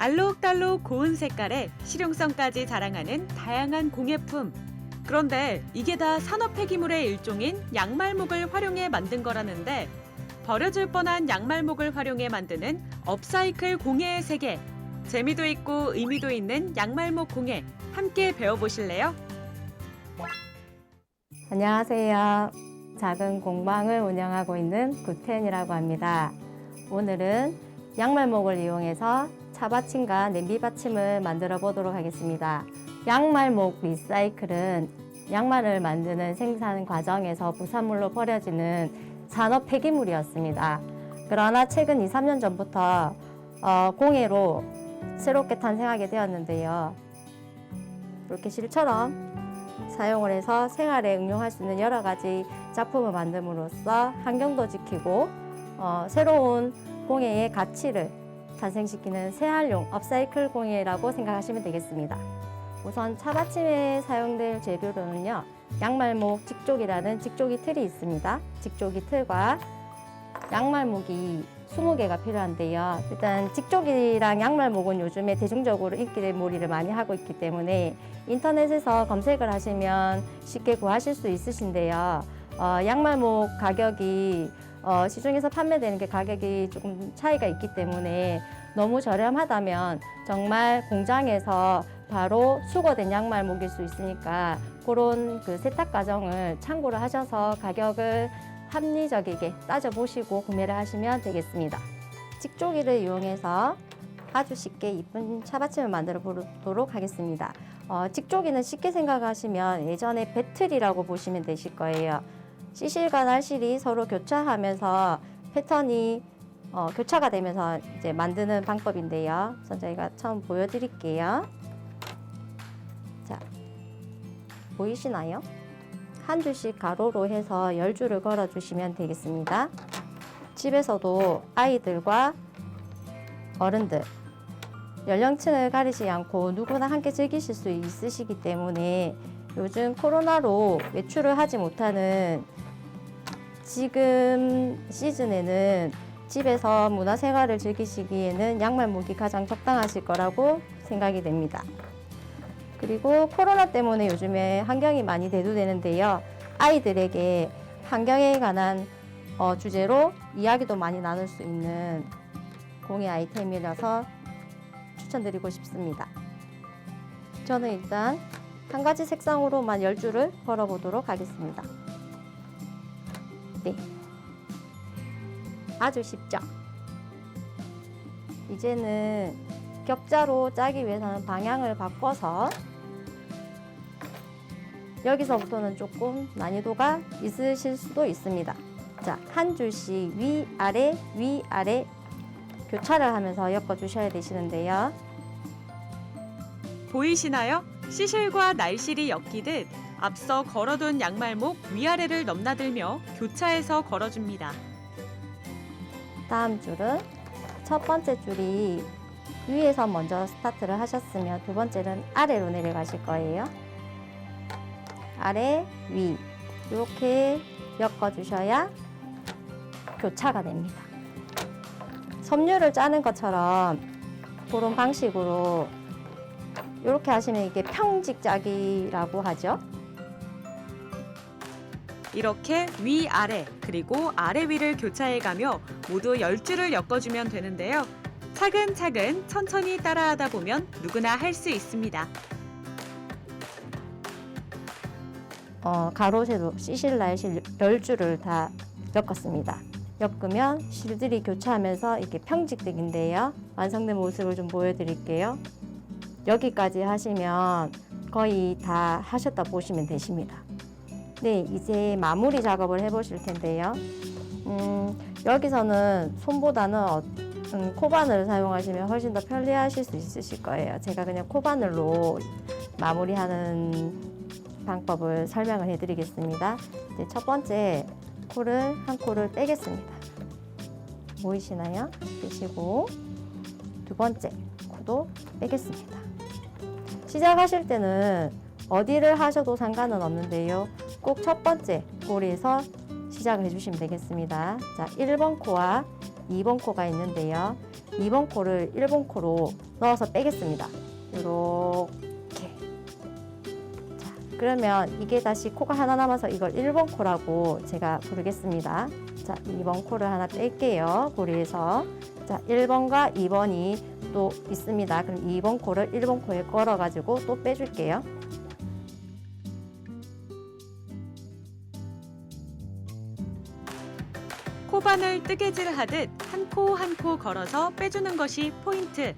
알록달록 고운 색깔에 실용성까지 자랑하는 다양한 공예품. 그런데 이게 다 산업 폐기물의 일종인 양말목을 활용해 만든 거라는데 버려질 뻔한 양말목을 활용해 만드는 업사이클 공예의 세계. 재미도 있고 의미도 있는 양말목 공예 함께 배워보실래요? 안녕하세요. 작은 공방을 운영하고 있는 구텐이라고 합니다. 오늘은 양말목을 이용해서 차받침과 냄비 받침을 만들어 보도록 하겠습니다. 양말목 리사이클은 양말을 만드는 생산 과정에서 부산물로 버려지는 산업 폐기물이었습니다. 그러나 최근 2, 3년 전부터 어, 공예로 새롭게 탄생하게 되었는데요. 이렇게 실처럼 사용을 해서 생활에 응용할 수 있는 여러 가지 작품을 만듦으로써 환경도 지키고 어, 새로운 공예의 가치를 탄생시키는 새활용 업사이클 공예라고 생각하시면 되겠습니다. 우선 차받침에 사용될 재료로는요. 양말목 직조기라는 직조기 틀이 있습니다. 직조기 틀과 양말목이 20개가 필요한데요. 일단 직조기랑 양말목은 요즘에 대중적으로 인기몰이를 많이 하고 있기 때문에 인터넷에서 검색을 하시면 쉽게 구하실 수 있으신데요. 어, 양말목 가격이 어, 시중에서 판매되는 게 가격이 조금 차이가 있기 때문에 너무 저렴하다면 정말 공장에서 바로 수거된 양말목일 수 있으니까 그런 그 세탁 과정을 참고를 하셔서 가격을 합리적이게 따져보시고 구매를 하시면 되겠습니다. 직조기를 이용해서 아주 쉽게 이쁜 차받침을 만들어 보도록 하겠습니다. 어, 직조기는 쉽게 생각하시면 예전에 배틀이라고 보시면 되실 거예요. 시실과 날 실이 서로 교차하면서 패턴이 어, 교차가 되면서 이제 만드는 방법인데요. 우선 저희가 처음 보여드릴게요. 자, 보이시나요? 한 줄씩 가로로 해서 열 줄을 걸어 주시면 되겠습니다. 집에서도 아이들과 어른들 연령층을 가리지 않고 누구나 함께 즐기실 수 있으시기 때문에 요즘 코로나로 외출을 하지 못하는 지금 시즌에는 집에서 문화생활을 즐기시기에는 양말 목이 가장 적당하실 거라고 생각이 됩니다. 그리고 코로나 때문에 요즘에 환경이 많이 대두되는데요. 아이들에게 환경에 관한 어, 주제로 이야기도 많이 나눌 수 있는 공예 아이템이라서 추천드리고 싶습니다. 저는 일단 한 가지 색상으로만 10줄을 걸어보도록 하겠습니다. 네. 아주 쉽죠? 이제는 격자로 짜기 위해서는 방향을 바꿔서 여기서부터는 조금 난이도가 있으실 수도 있습니다. 자, 한 줄씩 위, 아래, 위, 아래 교차를 하면서 엮어 주셔야 되시는데요. 보이시나요? 시실과 날실이 엮이듯 앞서 걸어둔 양말목 위아래를 넘나들며 교차해서 걸어줍니다. 다음 줄은 첫 번째 줄이 위에서 먼저 스타트를 하셨으면 두 번째는 아래로 내려가실 거예요. 아래, 위 이렇게 엮어 주셔야 교차가 됩니다. 섬유를 짜는 것처럼 그런 방식으로 이렇게 하시면 이게 평직 짜기라고 하죠. 이렇게 위아래 그리고 아래 위를 교차해가며 모두 10줄을 엮어주면 되는데요. 차근차근 천천히 따라하다 보면 누구나 할 수 있습니다. 어, 가로, 세로, 시실, 날실 10줄을 다 엮었습니다. 엮으면 실들이 교차하면서 이렇게 평직되긴데요. 완성된 모습을 좀 보여드릴게요. 여기까지 하시면 거의 다 하셨다 보시면 되십니다. 네, 이제 마무리 작업을 해보실 텐데요. 음, 여기서는 손보다는 어, 음, 코바늘을 사용하시면 훨씬 더 편리하실 수 있으실 거예요. 제가 그냥 코바늘로 마무리하는 방법을 설명을 해드리겠습니다. 이제 첫 번째 코를 한 코를 빼겠습니다. 보이시나요? 빼시고 두 번째 코도 빼겠습니다. 시작하실 때는 어디를 하셔도 상관은 없는데요. 꼭 첫 번째 꼬리에서 시작을 해주시면 되겠습니다. 자, 1번 코와 2번 코가 있는데요. 2번 코를 1번 코로 넣어서 빼겠습니다. 이렇게. 자, 그러면 이게 다시 코가 하나 남아서 이걸 1번 코라고 제가 부르겠습니다. 자, 2번 코를 하나 뺄게요. 고리에서. 자, 1번과 2번이 또 있습니다. 그럼 2번 코를 1번 코에 걸어가지고 또 빼줄게요. 코바늘 뜨개질 하듯 한 코 한 코 걸어서 빼주는 것이 포인트.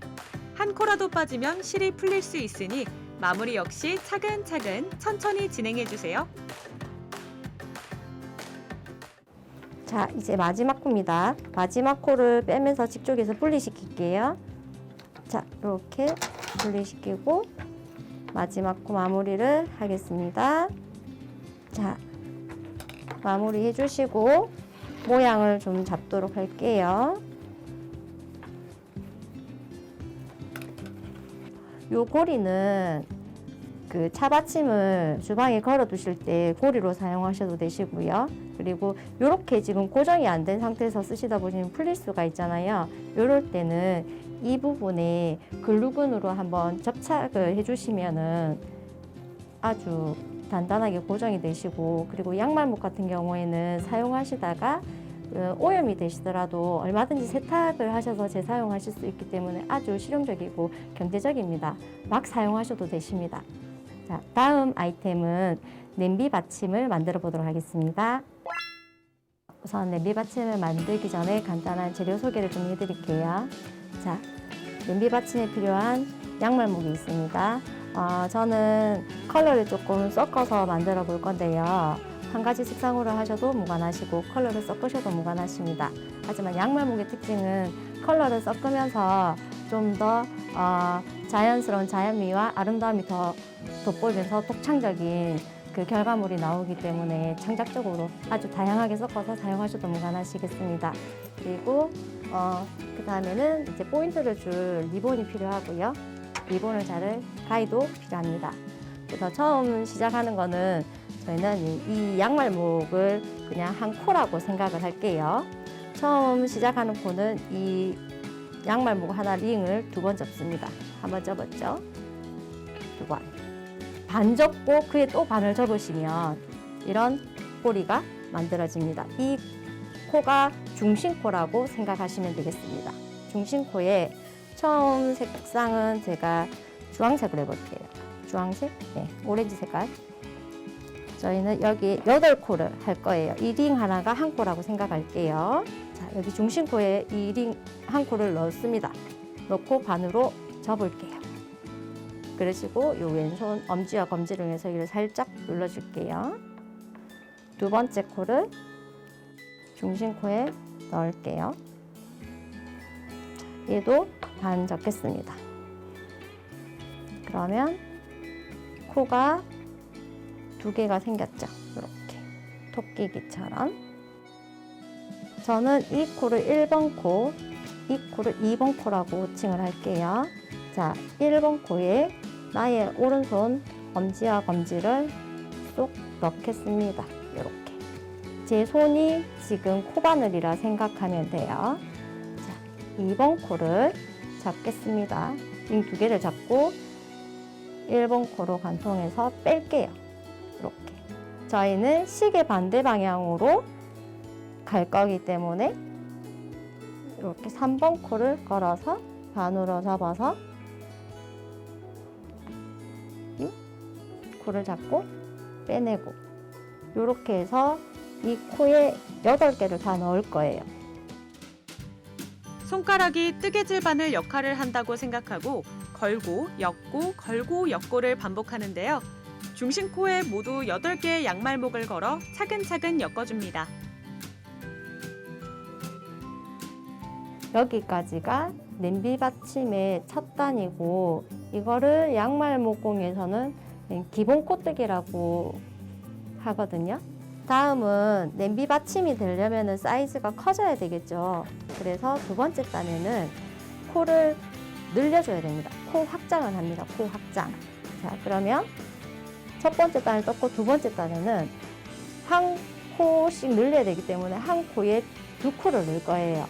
한 코라도 빠지면 실이 풀릴 수 있으니 마무리 역시 차근차근 천천히 진행해 주세요. 자, 이제 마지막 코입니다. 마지막 코를 빼면서 직쪽에서 분리시킬게요. 자, 이렇게 분리시키고 마지막 코 마무리를 하겠습니다. 자, 마무리 해주시고 모양을 좀 잡도록 할게요. 요 고리는 그 차받침을 주방에 걸어 두실 때 고리로 사용하셔도 되시고요. 그리고 이렇게 지금 고정이 안 된 상태에서 쓰시다 보시면 풀릴 수가 있잖아요. 이럴 때는 이 부분에 글루건으로 한번 접착을 해주시면은 아주 단단하게 고정이 되시고 그리고 양말목 같은 경우에는 사용하시다가 어, 오염이 되시더라도 얼마든지 세탁을 하셔서 재사용하실 수 있기 때문에 아주 실용적이고 경제적입니다. 막 사용하셔도 되십니다. 자, 다음 아이템은 냄비 받침을 만들어 보도록 하겠습니다. 우선 냄비 받침을 만들기 전에 간단한 재료 소개를 좀 해드릴게요. 자, 냄비 받침에 필요한 양말목이 있습니다. 어, 저는 컬러를 조금 섞어서 만들어 볼 건데요. 한 가지 색상으로 하셔도 무관하시고 컬러를 섞으셔도 무관하십니다. 하지만 양말목의 특징은 컬러를 섞으면서 좀더 어, 자연스러운 자연미와 아름다움이 더 돋보이면서 독창적인 그 결과물이 나오기 때문에 창작적으로 아주 다양하게 섞어서 사용하셔도 무관하시겠습니다. 그리고 어, 그 다음에는 이제 포인트를 줄 리본이 필요하고요. 리본을 자를 가위도 필요합니다. 그래서 처음 시작하는 거는 저희는 이- 이 양말목을 그냥 한 코라고 생각을 할게요. 처음 시작하는 코는 이 양말목 하나 링을 두 번 접습니다. 한 번 접었죠? 두 번. 반 접고 그에 또 반을 접으시면 이런 꼬리가 만들어집니다. 이 코가 중심코라고 생각하시면 되겠습니다. 중심코에 처음 색상은 제가 주황색으로 해볼게요. 주황색? 네, 오렌지 색깔. 저희는 여기 여덟 코를 할 거예요. 이링 하나가 한 코라고 생각할게요. 자, 여기 중심 코에 이링한 코를 넣습니다. 넣고 반으로 접을게요. 그러시고 요 왼손 엄지와 검지를 해서 이를 살짝 눌러줄게요. 두 번째 코를 중심 코에 넣을게요. 얘도 반 접겠습니다. 그러면 코가 두 개가 생겼죠. 이렇게 토끼기처럼. 저는 이 코를 1번 코, 이 코를 2번 코라고 호칭을 할게요. 자, 1번 코에 나의 오른손 엄지와 검지를 쏙 넣겠습니다. 이렇게. 제 손이 지금 코바늘이라 생각하면 돼요. 자, 2번 코를 잡겠습니다. 링두 개를 잡고 1번 코로 관통해서 뺄게요. 이렇게. 저희는 시계 반대 방향으로 갈 거기 때문에 이렇게 3번 코를 걸어서 반으로 잡아서 이 코를 잡고 빼내고 이렇게 해서 이 코에 8개를 다 넣을 거예요. 손가락이 뜨개질 바늘 역할을 한다고 생각하고 걸고 엮고 걸고 엮고를 반복하는데요. 중심코에 모두 8개의 양말목을 걸어 차근차근 엮어줍니다. 여기까지가 냄비 받침의 첫 단이고 이거를 양말 목공에서는 기본 코뜨기라고 하거든요. 다음은 냄비 받침이 되려면 사이즈가 커져야 되겠죠. 그래서 두 번째 단에는 코를 늘려줘야 됩니다. 코 확장을 합니다. 코 확장. 자, 그러면 첫 번째 단을 떴고 두 번째 단에는 한 코씩 늘려야 되기 때문에 한 코에 두 코를 넣을 거예요.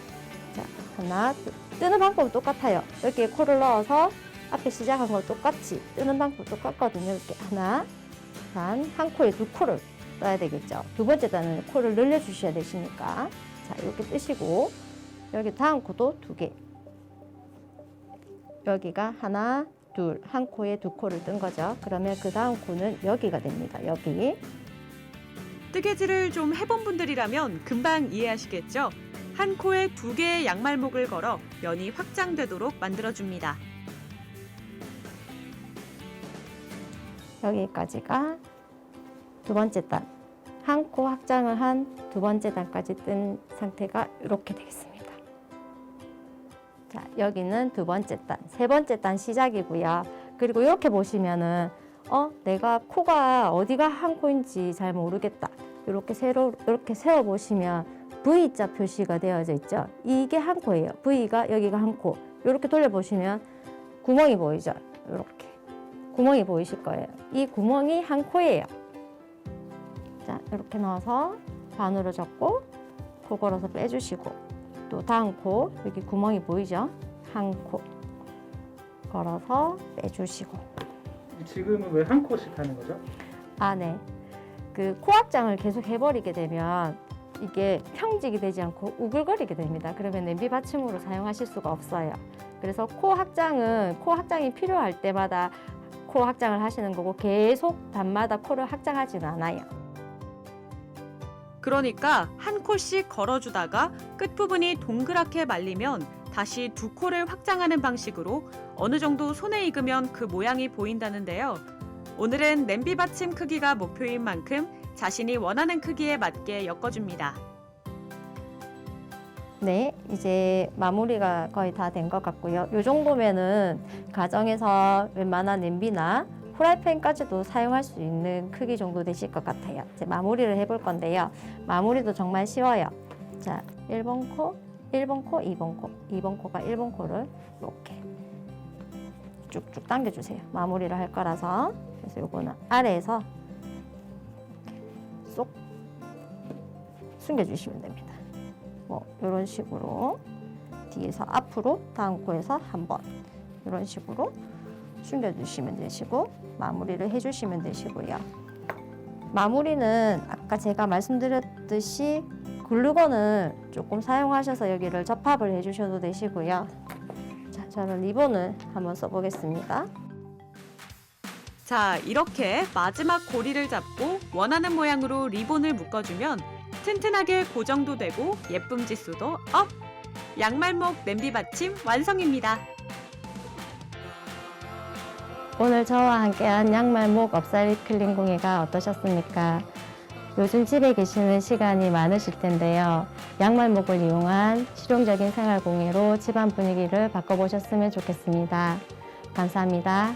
자, 하나, 둘. 뜨는 방법은 똑같아요. 여기에 코를 넣어서 앞에 시작한 거 똑같이 뜨는 방법 똑같거든요. 이렇게 하나, 단, 한 코에 두 코를 떠야 되겠죠. 두 번째 단은 코를 늘려주셔야 되시니까. 자, 이렇게 뜨시고, 여기 다음 코도 두 개. 여기가 하나, 둘, 한 코에 두 코를 뜬 거죠. 그러면 그 다음 코는 여기가 됩니다. 여기. 뜨개질을 좀 해본 분들이라면 금방 이해하시겠죠? 한 코에 두 개의 양말목을 걸어 면이 확장되도록 만들어줍니다. 여기까지가 두 번째 단. 한 코 확장을 한 두 번째 단까지 뜬 상태가 이렇게 되겠습니다. 자, 여기는 두 번째 단. 세 번째 단 시작이고요. 그리고 이렇게 보시면은 어, 내가 코가 어디가 한 코인지 잘 모르겠다. 이렇게 세로 이렇게 세워 보시면 V자 표시가 되어져 있죠. 이게 한 코예요. V가 여기가 한 코. 이렇게 돌려 보시면 구멍이 보이죠. 이렇게. 구멍이 보이실 거예요. 이 구멍이 한 코예요. 자, 이렇게 넣어서 반으로 접고 코 걸어서 빼주시고 또 다음 코 여기 구멍이 보이죠? 한 코 걸어서 빼주시고 지금은 왜 한 코씩 하는 거죠? 아, 네. 그 코확장을 계속 해버리게 되면 이게 평직이 되지 않고 우글거리게 됩니다. 그러면 냄비 받침으로 사용하실 수가 없어요. 그래서 코 확장은 코 확장이 필요할 때마다 코 확장을 하시는 거고 계속 단마다 코를 확장하지는 않아요. 그러니까 한 코씩 걸어주다가 끝부분이 동그랗게 말리면 다시 두 코를 확장하는 방식으로 어느 정도 손에 익으면 그 모양이 보인다는데요. 오늘은 냄비 받침 크기가 목표인 만큼 자신이 원하는 크기에 맞게 엮어줍니다. 네, 이제 마무리가 거의 다 된 것 같고요. 이 정도면은 가정에서 웬만한 냄비나 프라이팬까지도 사용할 수 있는 크기 정도 되실 것 같아요. 이제 마무리를 해볼 건데요. 마무리도 정말 쉬워요. 자, 1번 코, 1번 코, 2번 코. 2번 코가 1번 코를 이렇게 쭉쭉 당겨주세요. 마무리를 할 거라서. 그래서 요거는 아래에서 쏙 숨겨주시면 됩니다. 뭐 이런 식으로 뒤에서 앞으로 다음 코에서 한번 이런 식으로 숨겨주시면 되시고 마무리를 해주시면 되시고요. 마무리는 아까 제가 말씀드렸듯이 글루건을 조금 사용하셔서 여기를 접합을 해주셔도 되시고요. 자, 저는 리본을 한번 써보겠습니다. 자, 이렇게 마지막 고리를 잡고 원하는 모양으로 리본을 묶어주면 튼튼하게 고정도 되고 예쁨 지수도 업! 양말목 냄비 받침 완성입니다. 오늘 저와 함께한 양말 목 업사리 클린 공예가 어떠셨습니까? 요즘 집에 계시는 시간이 많으실 텐데요. 양말 목을 이용한 실용적인 생활 공예로 집안 분위기를 바꿔보셨으면 좋겠습니다. 감사합니다.